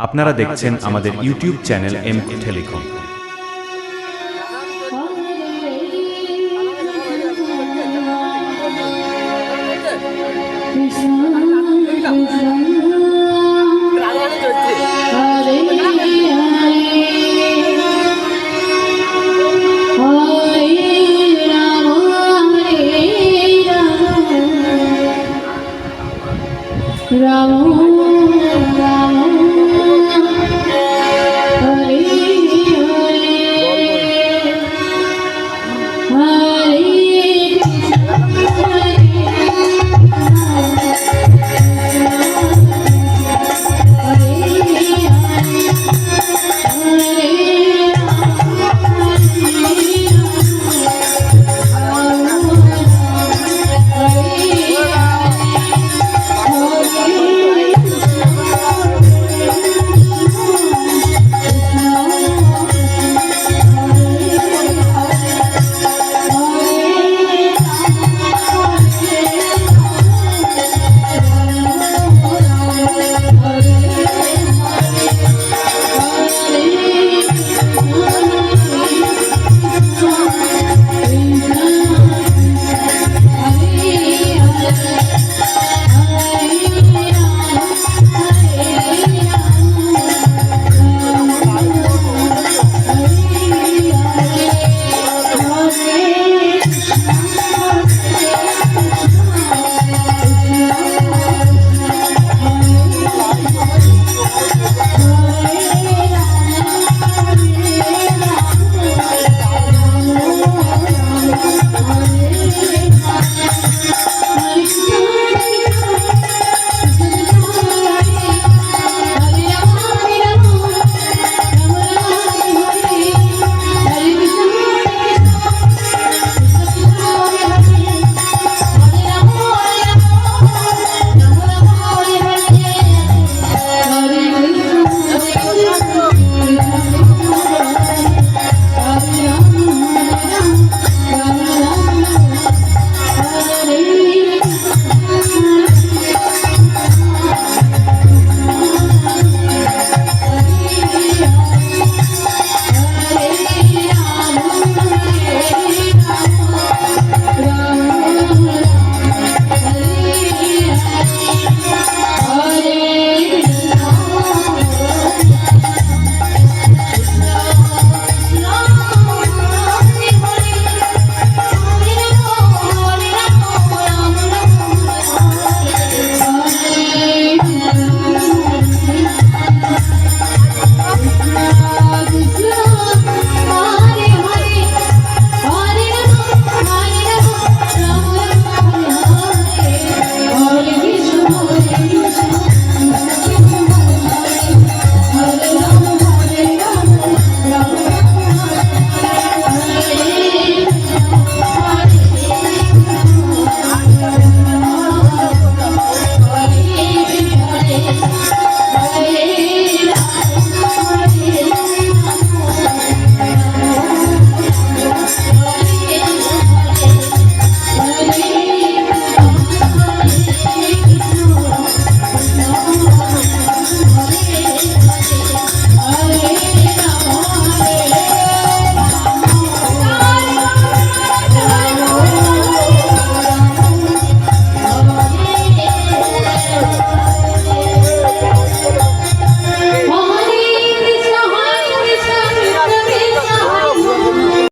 আপনারা দেখছেন আমাদের YouTube channel M telecom Ram